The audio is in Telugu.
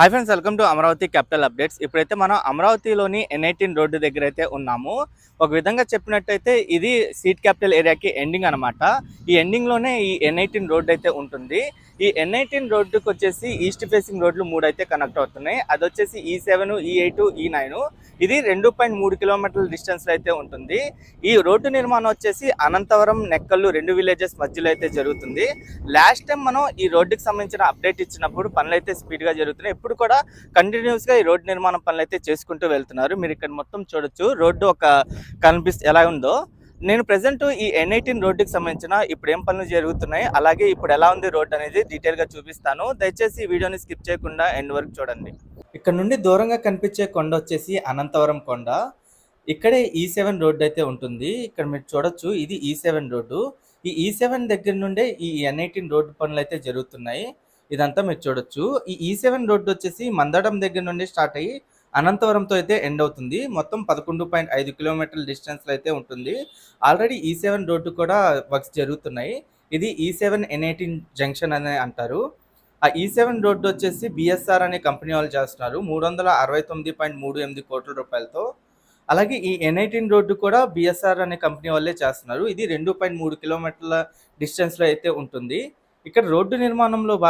Hi friends welcome to Amaravati capital updates ఇప్పుడైతే మనం అమరావతిలోని ఎన్ ఎయిటీన్ రోడ్డు దగ్గర అయితే ఉన్నాము. ఒక విధంగా చెప్పినట్టయితే ఇది సీట్ క్యాపిటల్ ఏరియాకి ఎండింగ్ అనమాట ఈ ఎండింగ్లోనే ఈ ఎన్ ఎయిటీన్ రోడ్డు అయితే ఉంటుంది. ఈ ఎన్ ఎయిటీన్ రోడ్డుకి వచ్చేసి ఈస్ట్ ఫేసింగ్ రోడ్లు మూడు అయితే కనెక్ట్ అవుతున్నాయి. అది వచ్చేసి ఈ సెవెన్ ఈ ఎయిట్ ఈ నైన్ ఇది రెండు పాయింట్ మూడు కిలోమీటర్ల డిస్టెన్స్లో అయితే ఉంటుంది. ఈ రోడ్డు నిర్మాణం వచ్చేసి అనంతవరం నెక్కల్లు రెండు విలేజెస్ మధ్యలో అయితే జరుగుతుంది. లాస్ట్ టైం మనం ఈ రోడ్డుకి సంబంధించిన అప్డేట్ ఇచ్చినప్పుడు పనులు అయితే స్పీడ్గా జరుగుతున్నాయి. ఇప్పుడు కూడా కంటిన్యూస్గా ఈ రోడ్డు నిర్మాణం పనులు అయితే చేసుకుంటూ వెళ్తున్నారు. మీరు ఇక్కడ మొత్తం చూడొచ్చు. రోడ్డు ఒక కనిపిస్తే ఎలా ఉందో. నేను ప్రజెంట్ ఈ ఎన్ ఎయిటీన్ రోడ్డుకి సంబంధించిన ఇప్పుడు ఏం పనులు జరుగుతున్నాయి అలాగే ఇప్పుడు ఎలా ఉంది రోడ్డు అనేది డీటెయిల్గా చూపిస్తాను. దయచేసి ఈ వీడియోని స్కిప్ చేయకుండా ఎండ్ వరకు చూడండి. ఇక్కడ నుండి దూరంగా కనిపించే కొండ వచ్చేసి అనంతవరం కొండ. ఇక్కడే e ఈ సెవెన్ రోడ్డు అయితే ఉంటుంది. ఇక్కడ మీరు చూడొచ్చు ఇది e ఈ సెవెన్ రోడ్డు. ఈ e ఈ సెవెన్ దగ్గర నుండే ఈ ఎన్ ఎయిటీన్ రోడ్డు పనులు అయితే జరుగుతున్నాయి. ఇదంతా మీరు చూడొచ్చు. ఈ e ఈ సెవెన్ రోడ్డు వచ్చేసి మందడం దగ్గర నుండి స్టార్ట్ అయ్యి అనంతవరంతో అయితే ఎండ్ అవుతుంది. మొత్తం పదకొండు పాయింట్ ఐదు కిలోమీటర్ల డిస్టెన్స్లో అయితే ఉంటుంది. Already e E seven road కూడా వర్క్స్ జరుగుతున్నాయి. ఇది ఈ సెవెన్ ఎన్ ఎయిటీన్ జంక్షన్ అనే అంటారు. ఆ e ఈ సెవెన్ రోడ్డు వచ్చేసి బిఎస్ఆర్ అనే కంపెనీ వాళ్ళు చేస్తున్నారు. మూడు వందల అరవై తొమ్మిది పాయింట్ మూడు ఎనిమిది కోట్ల రూపాయలతో. అలాగే ఈ ఎన్ ఎయిటీన్ రోడ్డు కూడా బిఎస్ఆర్ అనే కంపెనీ వాళ్ళే చేస్తున్నారు. ఇది రెండు పాయింట్ మూడు కిలోమీటర్ల డిస్టెన్స్లో అయితే ఉంటుంది. ఇక్కడ రోడ్డు నిర్మాణంలో బాగా